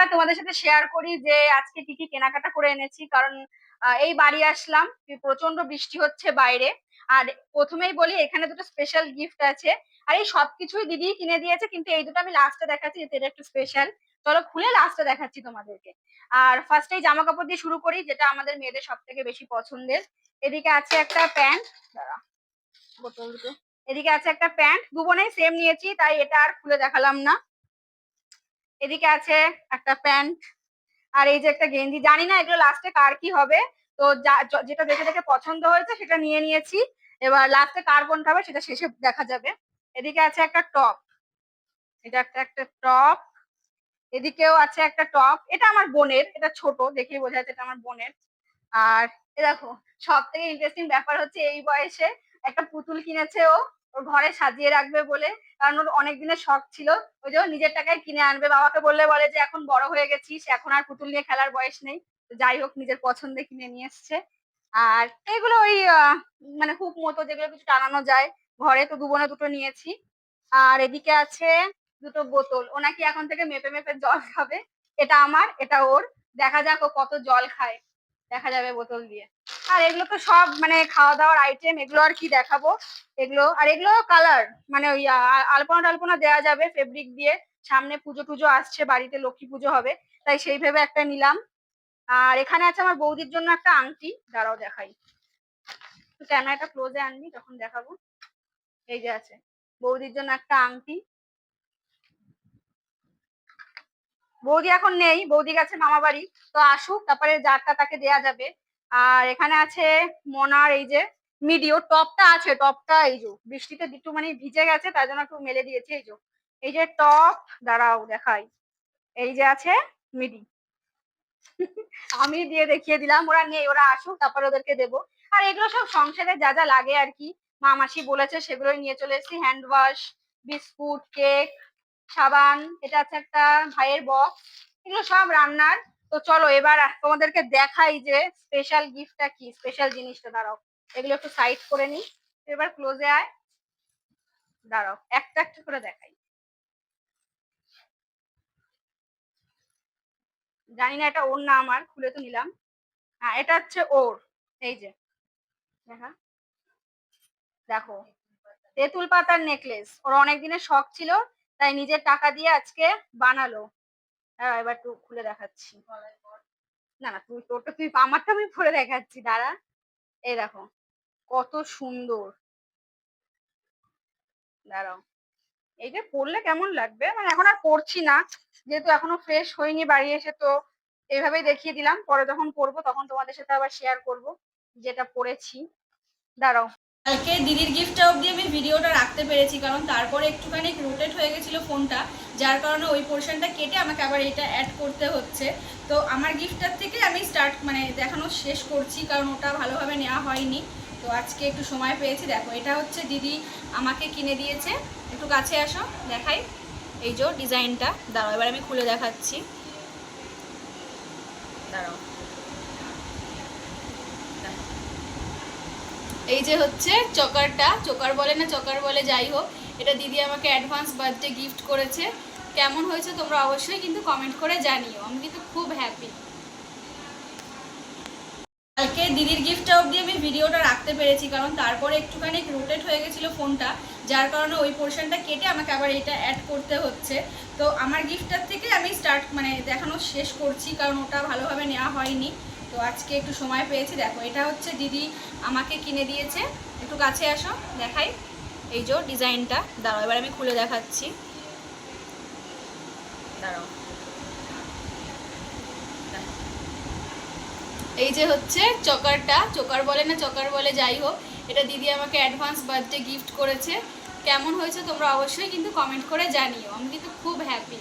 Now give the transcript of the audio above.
এবার তোমাদের সাথে শেয়ার করি যে আজকে কি কি কেনাকাটা করে এনেছি। কারণ এই বাড়ি আসলাম প্রচণ্ড বৃষ্টি হচ্ছে বাইরে। আর প্রথমেই বলি, এখানে দুটো স্পেশাল গিফট আছে। আর এই সবকিছুই দিদি কিনে দিয়েছে, কিন্তু এই দুটো আমি লাস্টে দেখাচ্ছি যেটা এটা একটু স্পেশাল চলো খুলে লাস্টে দেখাচ্ছি তোমাদেরকে। আর ফার্স্টে জামা কাপড় দিয়ে শুরু করি, যেটা আমাদের মেয়েদের সব থেকে বেশি পছন্দের। এদিকে আছে একটা প্যান্ট দাঁড়া, বোতল দুটো। এদিকে আছে একটা প্যান্ট দু সেম নিয়েছি, তাই এটা আর খুলে দেখালাম না। এদিকে আছে একটা প্যান্ট আর এই যে একটা গেঞ্জি। জানি না এগুলো লাস্টে কার কি হবে। তো যেটা দেখে দেখে পছন্দ হয়েছে সেটা নিয়ে নিয়েছি। এবার লাস্টে কার কোনটা হবে সেটা শেষে দেখা যাবে। এদিকে আছে একটা টপ এটা একটা একটা টপ এদিকেও আছে একটা টপ এটা আমার বোনের, এটা ছোট, দেখেই বোঝা যাচ্ছে এটা আমার বোনের। আর এ দেখো সব থেকে ইন্টারেস্টিং ব্যাপার হচ্ছে এই বয়সে একটা পুতুল কিনেছে ও। ওর ঘরে সাজিয়ে রাখবে বলে, কারণ ওর অনেক দিনের শখ ছিল। ওই যে নিজের টাকায় কিনে আনবে। বাবাকে বললে বলে যে, এখন বড় হয়ে গেছিস, এখন আর পুতুল নিয়ে খেলার বয়স নেই। যাই হোক, নিজের পছন্দে কিনে নিয়ে এসছে। আর এগুলো ওই মানে হুক মতো যেগুলো কিছু টানানো যায়। ঘরে তো দুবনে দুটো নিয়েছি। আর এদিকে আছে দুটো বোতল। ও নাকি এখন থেকে মেপে মেপে জল খাবে। এটা আমার, এটা ওর। দেখা যাক ও কত জল খায়। দেখা যাবে বোতল দিয়ে। আর এগুলো তো সব মানে খাওয়া দাওয়ার আইটেম এগুলো আর কি দেখাবো? এগুলো, আর এগুলো কালার মানে ওই আলপনা টালপনা দেওয়া যাবে ফেব্রিক দিয়ে। সামনে পুজো টুজো আসছে, বাড়িতে লক্ষ্মী পুজো হবে, তাই সেই ভেবে একটা নিলাম। আর এখানে আছে আমার বৌদির জন্য একটা আংটি, দাঁড়াও দেখাই। ক্যামেরাটা ক্লোজে আনবি, তখন দেখাবো। এই যে আছে, বৌদির জন্য একটা আংটি। বৌদি এখন নেই বৌদি গেছে মামা বাড়ি তো আসুক, তারপরে যারটা তাকে দেয়া যাবে। আর এখানে আছে মনার, এই যে মিডিও, টপটা আছে, টপটা এই যে বৃষ্টিতে একটু মানে ভিজে গেছে, তার জন্য একটু মেলে দিয়েছে এই যে। এই যে টপ, দাঁড়াও দেখাই। এই যে আছে মিডি। আমি দিয়ে দেখিয়ে দিলাম, ওরা নেই, ওরা আসুক, তারপর ওদেরকে দেবো। আর এগুলো সব সংসারে যা যা লাগে আর কি। মা মাসি বলেছে, সেগুলোই নিয়ে চলে এসেছি। হ্যান্ড ওয়াশ বিস্কুট কেক সাবান, এটা আছে একটা ভাইয়ের বক্স এগুলো সব রান্নার। তো চলো এবার তোমাদেরকে দেখাই যে স্পেশাল গিফটটা কি স্পেশাল জিনিসটা, দাঁড়াও। এগুলো একটু সাইড করে নি এবার ক্লোজে আয়। দাঁড়াও, একটা একটা করে দেখাই। জানি না এটা ওর না আমার, খুলে তো নিলাম। হ্যাঁ এটা হচ্ছে ওর এই যে। দেখা। দেখো, তেঁতুল পাতার নেকলেস ওর অনেক দিনের শখ ছিল, তাই নিজের টাকা দিয়ে আজকে বানালো। হ্যাঁ এবার একটু খুলে দেখাচ্ছি। না না তুই তোরটা তুই আমারটা আমি পরে দেখাচ্ছি, দাঁড়া। এই দেখো, কত সুন্দর। দাঁড়াও। এইটা পরলে কেমন লাগবে? মানে এখন আর পরছি না, যেহেতু এখনও ফ্রেশ হয়নি বাড়ি এসে, তো এইভাবেই দেখিয়ে দিলাম। পরে যখন পরবো তখন তোমাদের সাথে আবার শেয়ার করব, যেটা পরেছি দাঁড়াও। কালকে দিদির গিফটটা অবধি আমি ভিডিওটা রাখতে পেরেছি, কারণ তারপরে একটুখানি রোটেট হয়ে গেছিল ফোনটা যার কারণে ওই পোর্শনটা কেটে আমাকে আবার এটা অ্যাড করতে হচ্ছে। তো আমার গিফটটার থেকে আমি স্টার্ট মানে দেখানো শেষ করছি, কারণ ওটা ভালোভাবে নেওয়া হয়নি। তো আজকে একটু সময় পেয়েছি। দেখো, এটা হচ্ছে দিদি আমাকে কিনে দিয়েছে। একটু কাছে আসো, দেখাই। এই যে ডিজাইনটা দাঁড়াও, এবার আমি খুলে দেখাচ্ছি। দাঁড়াও। এই যে হচ্ছে চকারটা, চকার বলে না, চকার বলে যাই হোক, এটা দিদি আমাকে অ্যাডভান্স বার্থডে গিফট করেছে। কেমন হয়েছে তোমরা অবশ্যই কিন্তু কমেন্ট করে জানিও, আমি কিন্তু খুব হ্যাপি কালকে দিদির গিফটটা অবধি আমি ভিডিওটা রাখতে পেরেছি, কারণ তারপরে একটুখানি রোটেট হয়ে গেছিল ফোনটা যার কারণে ওই পোর্শনটা কেটে আমাকে আবার এটা অ্যাড করতে হচ্ছে। তো আমার গিফটটার থেকে আমি স্টার্ট মানে দেখানো শেষ করছি, কারণ ওটা ভালোভাবে নেওয়া হয়নি। তো আজকে একটু সময় পেয়েছি, দেখো, এটা হচ্ছে দিদি আমাকে কিনে দিয়েছে। একটু কাছে আসো, দেখাই। এই যে ডিজাইনটা, দাঁড়াও, এবার আমি খুলে দেখাচ্ছি। দাঁড়াও। এই যে হচ্ছে চকারটা, চকার বলে না, চকার বলে যাই হোক, এটা দিদি আমাকে অ্যাডভান্স বার্থডে গিফট করেছে। কেমন হয়েছে তোমরা অবশ্যই কিন্তু কমেন্ট করে জানিও, আমি কিন্তু খুব হ্যাপি